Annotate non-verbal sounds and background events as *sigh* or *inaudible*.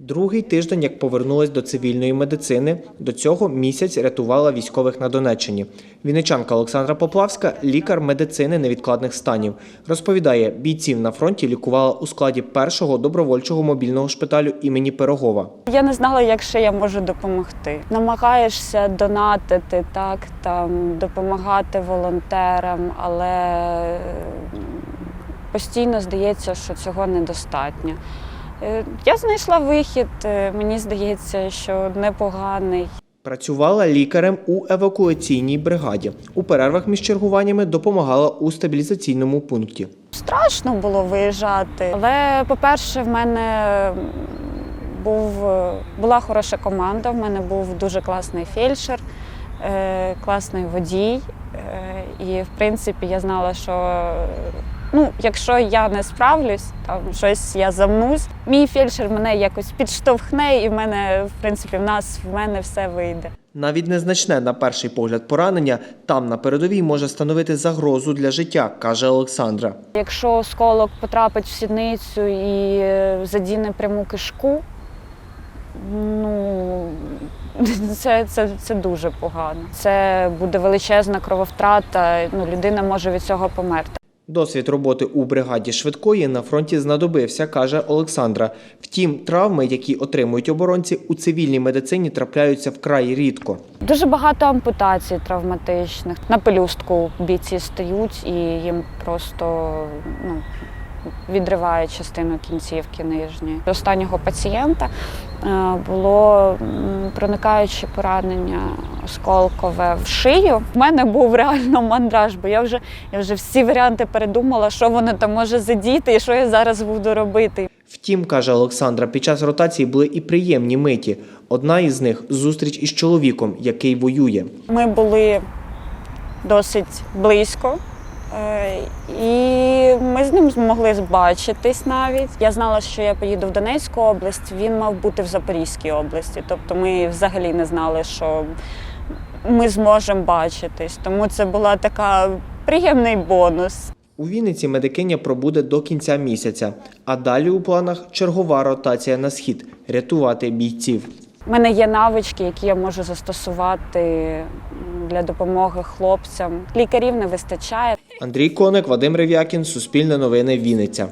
Другий тиждень, як повернулась до цивільної медицини, до цього місяць рятувала військових на Донеччині. Вінничанка Олександра Поплавська – лікар медицини невідкладних станів. Розповідає, бійців на фронті лікувала у складі першого добровольчого мобільного шпиталю імені Пирогова. Я не знала, як ще я можу допомогти. Намагаєшся донатити, так там допомагати волонтерам, але постійно здається, що цього недостатньо. Е, Я знайшла вихід, е, мені здається, що непоганий. Працювала лікарем у евакуаційній бригаді. У перервах між чергуваннями допомагала у стабілізаційному пункті. Страшно було виїжджати. Але, по-перше, в мене був, е, була хороша команда, в мене був дуже класний фельдшер, класний водій. І, в принципі, я знала, що ну, якщо я не справлюсь, там щось я замнусь, мій фельдшер мене якось підштовхне, і в мене, в принципі, в нас в мене все вийде. Навіть незначне на перший погляд поранення там на передовій може становити загрозу для життя, каже Олександра. Якщо осколок потрапить в сідницю і е, задіне пряму кишку, ну *laughs* це, це, це дуже погано. Це буде величезна крововтрата. Ну, людина може від цього померти. Досвід роботи у бригаді швидкої на фронті знадобився, каже Олександра. Втім, травми, які отримують оборонці, у цивільній медицині трапляються вкрай рідко. Дуже багато ампутацій травматичних. На пелюстку бійці стають і їм просто ну, відривають частину кінцівки нижньої. Останнього пацієнта е, було проникаюче поранення осколкове в шию. У мене був реально мандраж, бо я вже, я вже всі варіанти передумала, що воно там може задіти і що я зараз буду робити. Втім, каже Олександра, під час ротації були і приємні миті. Одна із них зустріч із чоловіком, який воює. Ми були досить близько. е, І ми з ним змогли збачитись навіть. Я знала, що я поїду в Донецьку область, він мав бути в Запорізькій області. Тобто ми взагалі не знали, що ми зможемо бачитись. Тому це була така приємний бонус. У Вінниці медикиня пробуде до кінця місяця, а далі у планах чергова ротація на схід рятувати бійців. У мене є навички, які я можу застосувати для допомоги хлопцям. Лікарів не вистачає. Андрій Коник, Вадим Рев'якін, Суспільне новини, Вінниця.